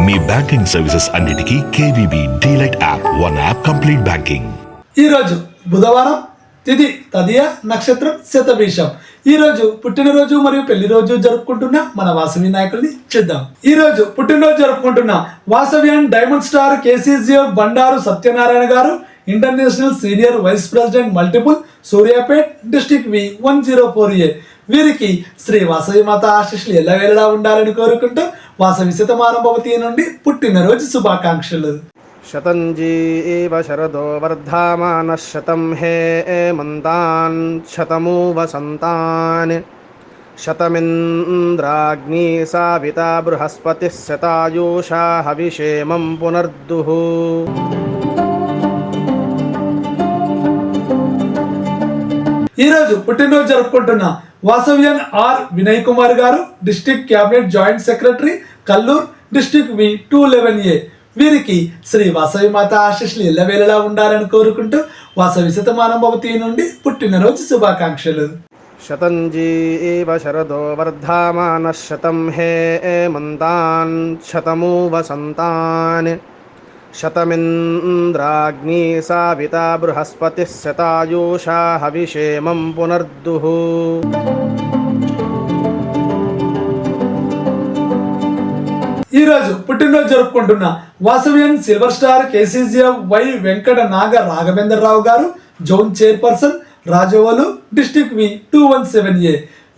మీ banking services అన్నిటికీ KVB DLite app one app complete banking. ఈరోజు బుధవారం తిథి తదియ నక్షత్రం శతభీషం. ఈ రోజు పుట్టినరోజు మరియు పెళ్ళి రోజు జరుపుకుంటున్న మన వాసవి నాయకుల్ని చూద్దాం. ఈ రోజు పుట్టినరోజు జరుపుకుంటున్న Vasavi and diamond star KCGF Bandaru Satyanarayana గారు international senior vice president multiple Suryapet district V one zero four A. వీరికి శ్రీ వాసవి మాత ఎలా ఎల్లవేళలా ఉండాలని కోరుకుంటూ వాసవి శతమానుభవతి నుండి పుట్టినరోజు శుభాకాంక్షలు. శతంజీ శరదో వర్ధమాన శతం హే మంతాన్ శతమూ వసంతాన్ శతమింద్రాగ్ని సావిత బృహస్పతి శతాయూషా హవిషేమం పునర్దు. ఈరోజు పుట్టినరోజు జరుపుకుంటున్నాం వాసవ్యన్ ఆర్ వినయ్ కుమార్ గారు district cabinet joint secretary Kallur district V two eleven A. వీరికి శ్రీ వాసవి మాత ఆశీస్సులు ఎల్లవేళలా ఉండాలని కోరుకుంటూ వాసవి శతమానం భవతి నుండి పుట్టినరోజు శుభాకాంక్షలు. శతంజీ శరదో శతం హే మంతాన్ శతమూ వసంతాన్ शतमिन्द्राग्नी साविता बृहस्पतिः शतायुषा हविषेमं पुनर्दुः ఈ రోజు పుట్టినరోజు జరుపుకుంటున్న Vasavian silver star KCGF Y Venkata Naga Raghavendrarao గారు zone chairperson Rajavolu district V two one seven A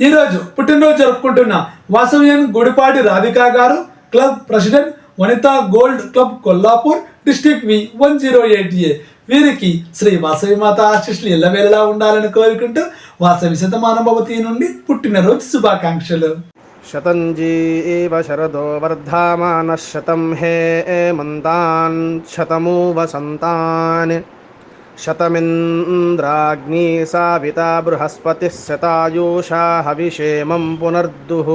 ఈరోజు పుట్టినరోజు జరుపుకుంటున్న వాసవ్యన్ గుడిపాటి రాధికా గారు club president Vanitha gold club Kollapur district V one zero eight A. వీరికి శ్రీ వాసవి మాత ఆశిష్లు ఎల్లవేళలా ఉండాలని కోరుకుంటూ వాసవి శతమానభవతి నుండి పుట్టినరోజు శుభాకాంక్షలు. శతంజీ ఇవ శరదో వర్ధామాన శతం హే మంతాన్ శతము వసంతాన్ शतमिन्द्राग्नी साविता बृहस्पतिः शतायुषा हविषेमं पुनर्दुः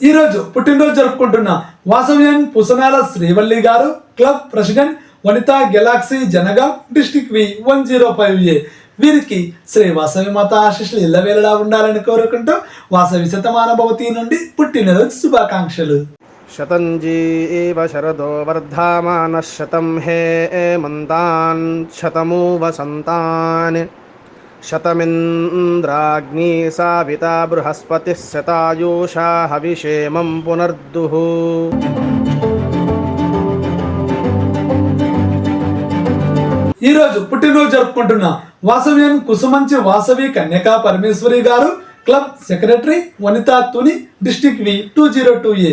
ఈ రోజు పుట్టినరోజు జరుపుకుంటున్న వాసవ్యన్ పుసనాల శ్రీవల్లి గారు club president Vanitha galaxy Jangaon district V one zero five A వీరికి శ్రీ వాసవి మాత ఆశీస్సులు ఎల్లవేళలా ఉండాలని కోరుకుంటూ వాసవి శతమాన భవతి నుండి పుట్టినరోజు శుభాకాంక్షలు शतञ्जीव शरदो वर्धामानः शतं हे मन्तान् शतमु वसन्तान् शतमिन्द्राग्नी साविता बृहस्पतिः शतायुषा हविषेमं पुनर्दुः ఈ రోజు పుట్టినరోజు జరుపుకుంటున్న వాసవ్యన్ కుసుమంచి వాసవి కన్యకా పరమేశ్వరి గారు club secretary Vanitha Tuni district V two zero two A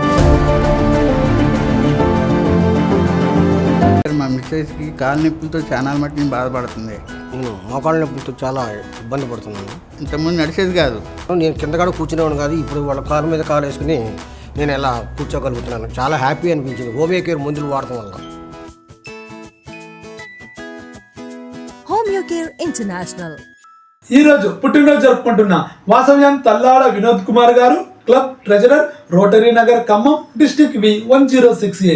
మిస్సెస్కి కాలు నొప్పులతో చాలా మట్టుని బాధపడుతుంది. నేను మోకాళ్ళ నొప్పులతో చాలా ఇబ్బంది పడుతున్నాను. ఇంతకుముందు నడిచేది కాదు. నేను కింద కూడా కూర్చునేవాడు కాదు ఇప్పుడు వాళ్ళ కాలు మీద కాలు వేసుకుని నేను ఎలా కూర్చోగలుగుతున్నాను. చాలా హ్యాపీ అనిపించింది. హోమియో కేర్ మందులు వాడటం వల్ల. Homeo Care International. ఈ రోజు పుట్టినరోజు జరుపుకుంటున్న వాసవ్యం తల్లాడ వినోద్ కుమార్ గారు club treasurer rotary Nagar Khammam district B one zero six A.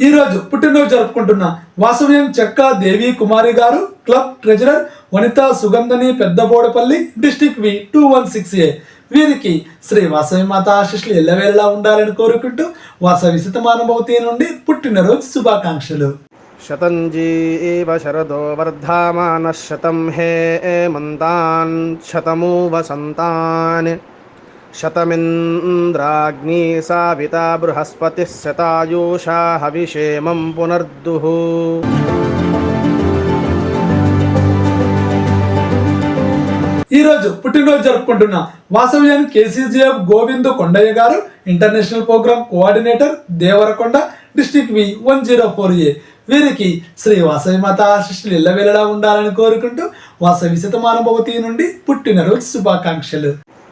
ఈరోజు రోజు పుట్టినరోజు జరుపుకుంటున్న వాసవ్యం చెక్క దేవి కుమారి గారు club treasurer Vanitha Sugandhani Peddabodapalli district V two one six A. వీరికి శ్రీ వాసవి మాత ఆశిష్లు ఎల్లవేళలా ఉండాలని కోరుకుంటూ వాసవి శతమానుభవతి నుండి పుట్టినరోజు శుభాకాంక్షలు. శతంజీవ శరదో వర్ధమాన శతం హే మంతాన్ శతమూ వసంతాన్ శతమింద్రాగ్నీ సావితా బృహస్పతి శతాయూషా హవిషేమం పునర్దుః. ఈ రోజు పుట్టినరోజు జరుపుకుంటున్న వాసవ్యాన్ కేసీజీఎఫ్ గోవింద్ కొండయ్య గారు international program coordinator Devarakonda district V one zero four A. వీరికి శ్రీ వాసవి మాత ఆశిష్లు ఇళ్ళ వెళ్ళడా ఉండాలని కోరుకుంటూ వాసవి శతమానభవతి నుండి పుట్టినరోజు శుభాకాంక్షలు.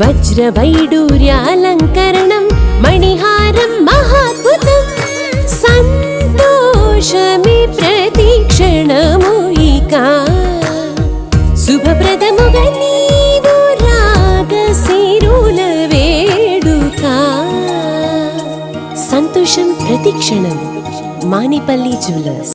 వజ్రవైడూర్యాలంకరణం మణిహారం మహాద్భుతం సంతోషమి ప్రతిక్షణము ఇక శుభప్రదముగా నీవు వేడుక సంతోషం ప్రతిక్షణం మానిపల్లి జ్యువెలర్స్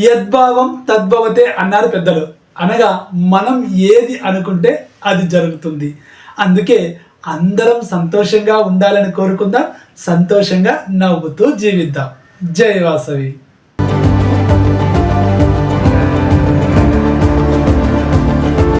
యద్భావం తద్భవతే అన్నారు పెద్దలు. అనగా మనం ఏది అనుకుంటే అది జరుగుతుంది. అందుకే అందరం సంతోషంగా ఉండాలని కోరుకుందాం సంతోషంగా నవ్వుతూ జీవిద్దాం. జై వాసవి.